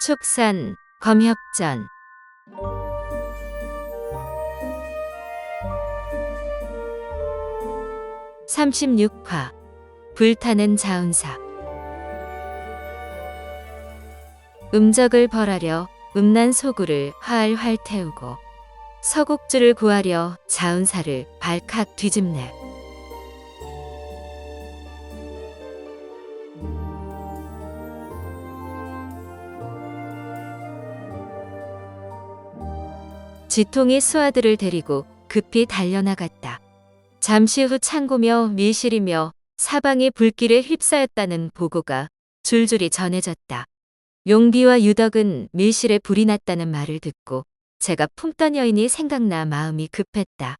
축산, 검협전. (36화) 불타는 자운사 음적을 벌하려 음란 소구를 활활 태우고 서국주를 구하려 자운사를 발칵 뒤집네 지통이 수아들을 데리고 급히 달려나갔다. 잠시 후 창고며 밀실이며 사방이 불길에 휩싸였다는 보고가 줄줄이 전해졌다. 용비와 유덕은 밀실에 불이 났다는 말을 듣고 제가 품던 여인이 생각나 마음이 급했다.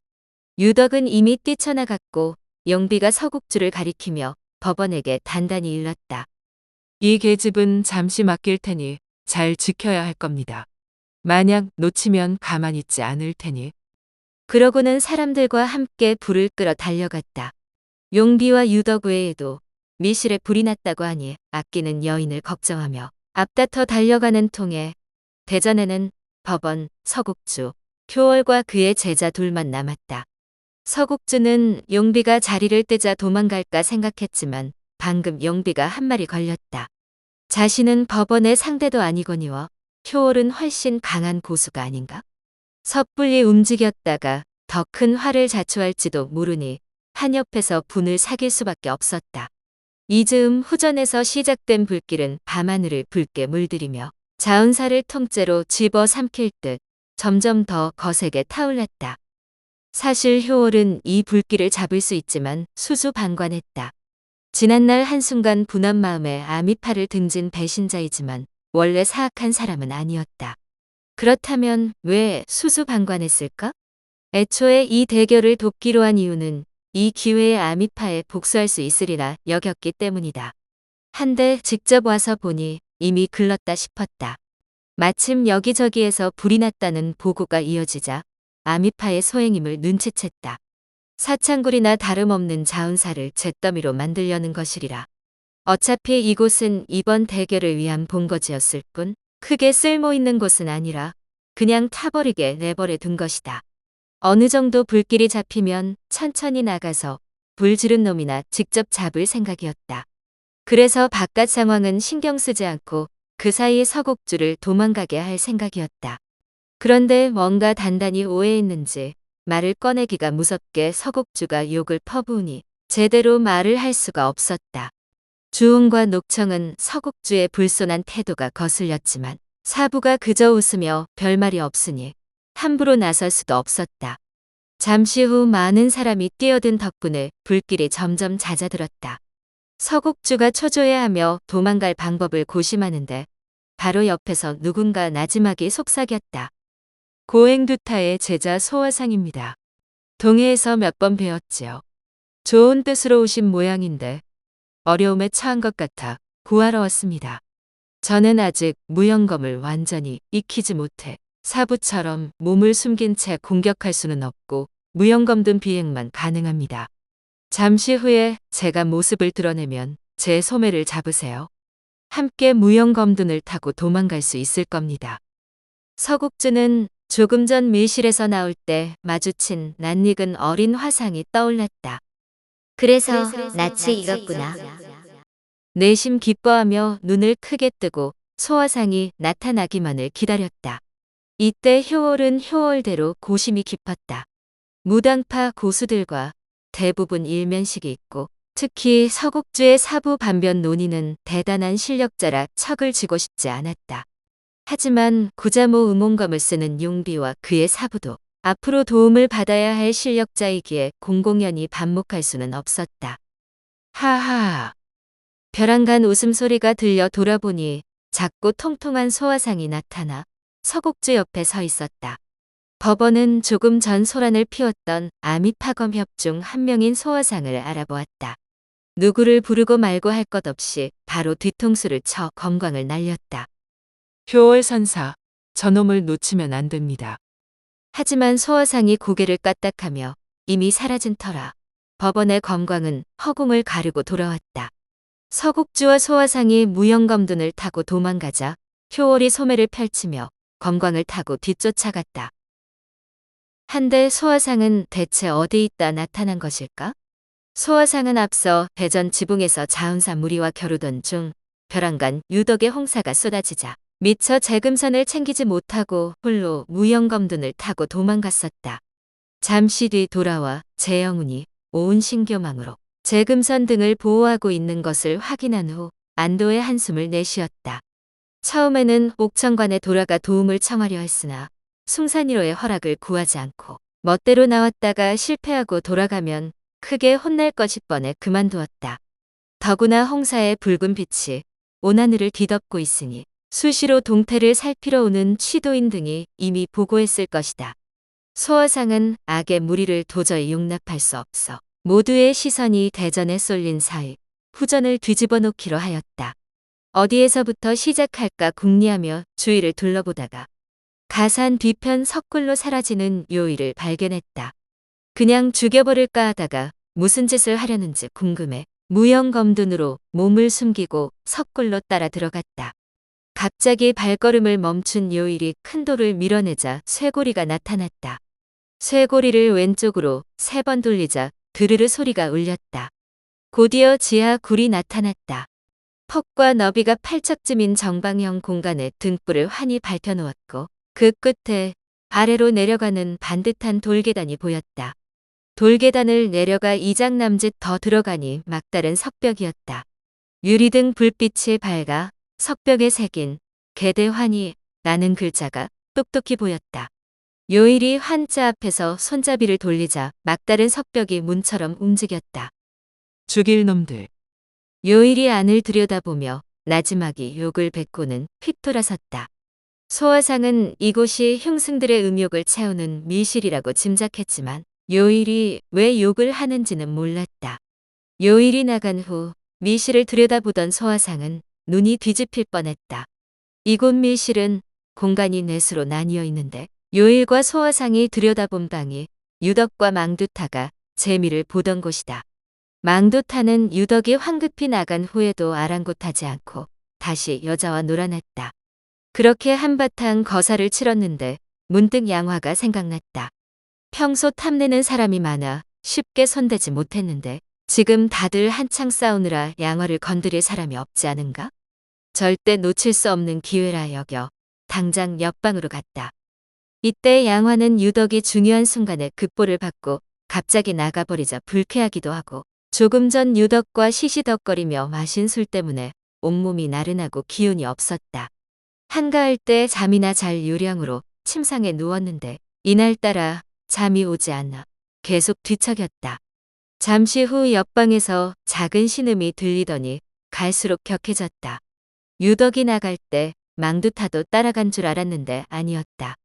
유덕은 이미 뛰쳐나갔고 용비가 서국주를 가리키며 법원에게 단단히 일렀다. 이 계집은 잠시 맡길 테니 잘 지켜야 할 겁니다. 만약 놓치면 가만히 있지 않을 테니 그러고는 사람들과 함께 불을 끌어 달려갔다. 용비와 유덕 외에도 밀실에 불이 났다고 하니 아끼는 여인을 걱정하며 앞다퉈 달려가는 통에 대전에는 법원, 서국주, 효월과 그의 제자 둘만 남았다. 서국주는 용비가 자리를 뜨자 도망갈까 생각했지만 방금 용비가 한 말이 걸렸다. 자신은 법원의 상대도 아니거니와 효월은 훨씬 강한 고수가 아닌가? 섣불리 움직였다가 더 큰 화를 자초할지도 모르니 한 옆에서 분을 사귈 수밖에 없었다. 이즈음 후전에서 시작된 불길은 밤하늘을 붉게 물들이며 자운사를 통째로 집어 삼킬 듯 점점 더 거세게 타올랐다. 사실 효월은 이 불길을 잡을 수 있지만 수수방관했다. 지난날 한순간 분한 마음에 아미파를 등진 배신자이지만 원래 사악한 사람은 아니었다. 그렇다면 왜 수수방관했을까? 애초에 이 대결을 돕기로 한 이유는 이 기회에 아미파에 복수할 수 있으리라 여겼기 때문이다. 한데 직접 와서 보니 이미 글렀다 싶었다. 마침 여기저기에서 불이 났다는 보고가 이어지자 아미파의 소행임을 눈치챘다. 사창굴이나 다름없는 자운사를 잿더미로 만들려는 것이리라. 어차피 이곳은 이번 대결을 위한 본거지였을 뿐 크게 쓸모 있는 곳은 아니라 그냥 타버리게 내버려 둔 것이다. 어느 정도 불길이 잡히면 천천히 나가서 불 지른 놈이나 직접 잡을 생각이었다. 그래서 바깥 상황은 신경 쓰지 않고 그 사이에 서곡주를 도망가게 할 생각이었다. 그런데 뭔가 단단히 오해했는지 말을 꺼내기가 무섭게 서곡주가 욕을 퍼부으니 제대로 말을 할 수가 없었다. 주웅과 녹청은 서곡주의 불손한 태도가 거슬렸지만 사부가 그저 웃으며 별말이 없으니 함부로 나설 수도 없었다. 잠시 후 많은 사람이 뛰어든 덕분에 불길이 점점 잦아들었다. 서곡주가 초조해하며 도망갈 방법을 고심하는데 바로 옆에서 누군가 나지막이 속삭였다. 고행두타의 제자 소화상입니다. 동해에서 몇 번 배웠지요. 좋은 뜻으로 오신 모양인데 어려움에 처한 것 같아 왔습니다. 저는 아직 무영검을 완전히 익히지 못해 사부처럼 몸을 숨긴 채 공격할 수는 없고 무영검 든 비행만 가능합니다. 잠시 후에 제가 모습을 드러내면 제 소매를 잡으세요. 함께 무영검둔을 타고 도망갈 수 있을 겁니다. 서국주는 조금 전 밀실에서 나올 때 마주친 낯익은 어린 화상이 떠올랐다. 그래서 낯이 익었구나. 내심 기뻐하며 눈을 크게 뜨고 소화상이 나타나기만을 기다렸다. 이때 효월은 효월대로 고심이 깊었다. 무당파 고수들과 대부분 일면식이 있고 특히 서국주의 사부 반변 논의는 대단한 실력자라 척을 지고 싶지 않았다. 하지만 구자모 음원검을 쓰는 용비와 그의 사부도 앞으로 도움을 받아야 할 실력자이기에 공공연히 반목할 수는 없었다. 하하. 벼랑간 웃음소리가 들려 돌아보니 작고 통통한 소화상이 나타나 서곡주 옆에 서 있었다. 법원은 조금 전 소란을 피웠던 아미파검 협 중 한 명인 소화상을 알아보았다. 누구를 부르고 말고 할 것 없이 바로 뒤통수를 쳐 검광을 날렸다. 효월 선사, 저놈을 놓치면 안 됩니다. 하지만 소화상이 고개를 까딱하며 이미 사라진 터라 법원의 검광은 허공을 가르고 돌아왔다. 서국주와 소화상이 무영검둔을 타고 도망가자 효월이 소매를 펼치며 검광을 타고 뒤쫓아갔다. 한데 소화상은 대체 어디 있다 나타난 것일까? 소화상은 앞서 대전 지붕에서 자운사 무리와 겨루던 중 벼랑간 유덕의 홍사가 쏟아지자 미처 재금선을 챙기지 못하고 홀로 무영검둔을 타고 도망갔었다. 잠시 뒤 돌아와 재영운이 온 신교망으로 재금선 등을 보호하고 있는 것을 확인한 후 안도의 한숨을 내쉬었다. 처음에는 옥천관에 돌아가 도움을 청하려 했으나 숭산이로의 허락을 구하지 않고 멋대로 나왔다가 실패하고 돌아가면 크게 혼날 것이 뻔해 그만두었다. 더구나 홍사의 붉은 빛이 온 하늘을 뒤덮고 있으니 수시로 동태를 살피러 오는 취도인 등이 이미 보고했을 것이다. 소화상은 악의 무리를 도저히 용납할 수 없어 모두의 시선이 대전에 쏠린 사이 후전을 뒤집어 놓기로 하였다. 어디에서부터 시작할까 궁리하며 주위를 둘러보다가 가산 뒤편 석굴로 사라지는 요일을 발견했다. 그냥 죽여버릴까 하다가 무슨 짓을 하려는지 궁금해 무영검둔으로 몸을 숨기고 석굴로 따라 들어갔다. 갑자기 발걸음을 멈춘 요일이 큰 돌을 밀어내자 쇠고리가 나타났다. 쇠고리를 왼쪽으로 세 번 돌리자 드르르 소리가 울렸다. 곧이어 지하 굴이 나타났다. 폭과 너비가 팔척쯤인 정방형 공간에 등불을 환히 밝혀놓았고 그 끝에 아래로 내려가는 반듯한 돌계단이 보였다. 돌계단을 내려가 이장 남짓 더 들어가니 막다른 석벽이었다. 유리등 불빛이 밝아 석벽에 새긴 개대환이 라는 글자가 똑똑히 보였다. 요일이 환자 앞에서 손잡이를 돌리자 막다른 석벽이 문처럼 움직였다. 죽일 놈들. 요일이 안을 들여다보며 나지막이 욕을 뱉고는 휙 돌아섰다. 소화상은 이곳이 흉승들의 음욕을 채우는 밀실이라고 짐작했지만 요일이 왜 욕을 하는지는 몰랐다. 요일이 나간 후 밀실을 들여다보던 소화상은 눈이 뒤집힐 뻔했다. 이곳 밀실은 공간이 넷으로 나뉘어 있는데 요일과 소화상이 들여다본 방이 유덕과 망두타가 재미를 보던 곳이다. 망두타는 유덕이 황급히 나간 후에도 아랑곳하지 않고 다시 여자와 놀아났다. 그렇게 한바탕 거사를 치렀는데 문득 양화가 생각났다. 평소 탐내는 사람이 많아 쉽게 손대지 못했는데 지금 다들 한창 싸우느라 양화를 건드릴 사람이 없지 않은가? 절대 놓칠 수 없는 기회라 여겨 당장 옆방으로 갔다. 이때 양화는 유덕이 중요한 순간에 급보를 받고 갑자기 나가버리자 불쾌하기도 하고 조금 전 유덕과 시시덕거리며 마신 술 때문에 온몸이 나른하고 기운이 없었다. 한가할 때 잠이나 잘 요량으로 침상에 누웠는데 이날따라 잠이 오지 않아 계속 뒤척였다. 잠시 후 옆방에서 작은 신음이 들리더니 갈수록 격해졌다. 유덕이 나갈 때 망두타도 따라간 줄 알았는데 아니었다.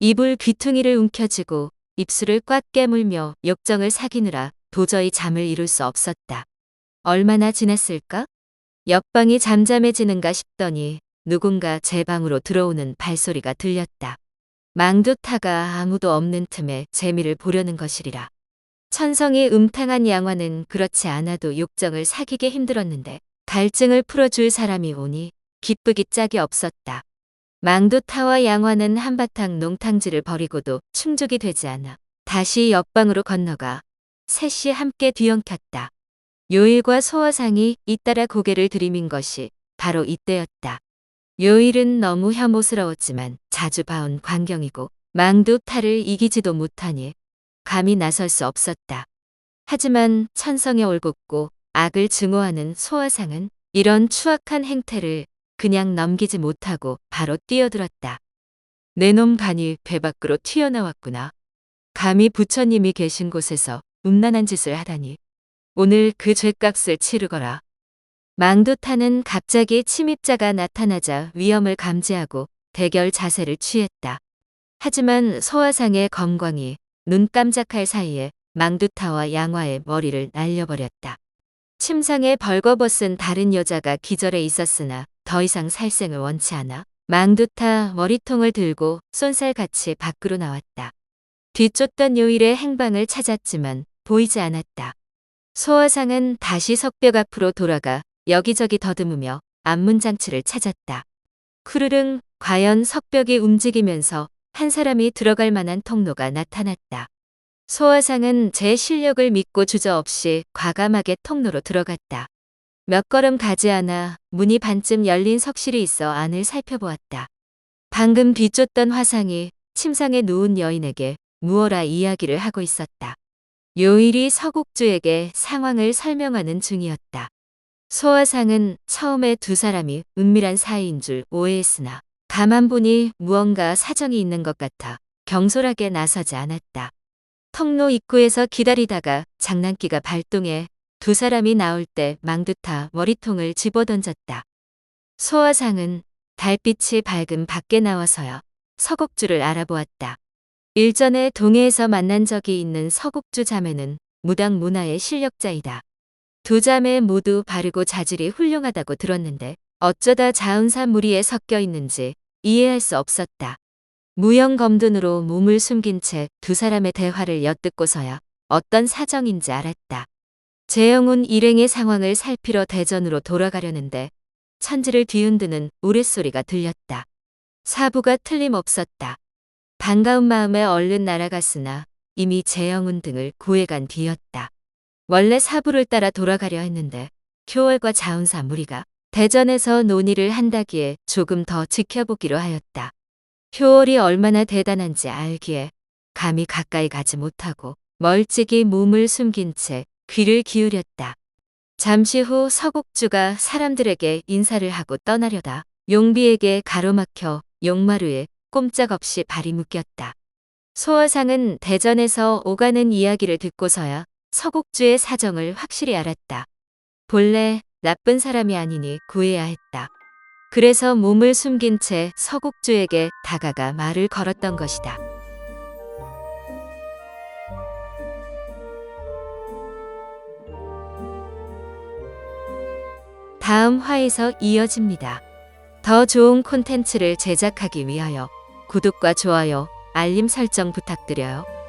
이불 귀퉁이를 움켜쥐고 입술을 꽉 깨물며 욕정을 사귀느라 도저히 잠을 이룰 수 없었다. 얼마나 지났을까? 옆방이 잠잠해지는가 싶더니 누군가 제 방으로 들어오는 발소리가 들렸다. 망두타가 아무도 없는 틈에 재미를 보려는 것이리라. 천성이 음탕한 양화는 그렇지 않아도 욕정을 사귀게 힘들었는데 갈증을 풀어줄 사람이 오니 기쁘기 짝이 없었다. 망두타와 양화는 한바탕 농탕질을 벌이고도 충족이 되지 않아 다시 옆방으로 건너가 셋이 함께 뒤엉켰다. 요일과 소화상이 잇따라 고개를 들이민 것이 바로 이때였다. 요일은 너무 혐오스러웠지만 자주 봐온 광경이고 망두타를 이기지도 못하니 감히 나설 수 없었다. 하지만 천성의 올곧고 악을 증오하는 소화상은 이런 추악한 행태를 그냥 넘기지 못하고 바로 뛰어들었다. 내놈 간이 배 밖으로 튀어나왔구나. 감히 부처님이 계신 곳에서 음란한 짓을 하다니. 오늘 그 죄값을 치르거라. 망두타는 갑자기 침입자가 나타나자 위험을 감지하고 대결 자세를 취했다. 하지만 소화상의 검광이 눈 깜짝할 사이에 망두타와 양화의 머리를 날려버렸다. 침상에 벌거벗은 다른 여자가 기절해 있었으나 더 이상 살생을 원치 않아 망두타 머리통을 들고 쏜살같이 밖으로 나왔다. 뒤쫓던 요일의 행방을 찾았지만 보이지 않았다. 소화상은 다시 석벽 앞으로 돌아가 여기저기 더듬으며 안문장치를 찾았다. 쿠르릉 과연 석벽이 움직이면서 한 사람이 들어갈 만한 통로가 나타났다. 소화상은 제 실력을 믿고 주저없이 과감하게 통로로 들어갔다. 몇 걸음 가지 않아 문이 반쯤 열린 석실이 있어 안을 살펴보았다. 방금 비쫓던 화상이 침상에 누운 여인에게 무어라 이야기를 하고 있었다. 요일이 서국주에게 상황을 설명하는 중이었다. 소화상은 처음에 두 사람이 은밀한 사이인 줄 오해했으나 가만 보니 무언가 사정이 있는 것 같아 경솔하게 나서지 않았다. 통로 입구에서 기다리다가 장난기가 발동해 두 사람이 나올 때 망두타 머리통을 집어던졌다. 소화상은 달빛이 밝은 밖에 나와서야 서국주를 알아보았다. 일전에 동해에서 만난 적이 있는 서국주 자매는 무당 문화의 실력자이다. 두 자매 모두 바르고 자질이 훌륭하다고 들었는데 어쩌다 자은사 무리에 섞여 있는지 이해할 수 없었다. 무형 검둔으로 몸을 숨긴 채 두 사람의 대화를 엿듣고서야 어떤 사정인지 알았다. 재영은 일행의 상황을 살피러 대전으로 돌아가려는데 천지를 뒤흔드는 우레소리가 들렸다. 사부가 틀림없었다. 반가운 마음에 얼른 날아갔으나 이미 재영운 등을 구해간 뒤였다. 원래 사부를 따라 돌아가려 했는데 효월과 자운사 무리가 대전에서 논의를 한다기에 조금 더 지켜보기로 하였다. 효월이 얼마나 대단한지 알기에 감히 가까이 가지 못하고 멀찍이 몸을 숨긴 채 귀를 기울였다. 잠시 후 서국주가 사람들에게 인사를 하고 떠나려다 용비에게 가로막혀 용마루에 꼼짝없이 발이 묶였다. 소화상은 대전에서 오가는 이야기를 듣고서야 서국주의 사정을 확실히 알았다. 본래 나쁜 사람이 아니니 구해야 했다. 그래서 몸을 숨긴 채 서국주에게 다가가 말을 걸었던 것이다. 다음 화에서 이어집니다. 더 좋은 콘텐츠를 제작하기 위하여 구독과 좋아요, 알림 설정 부탁드려요.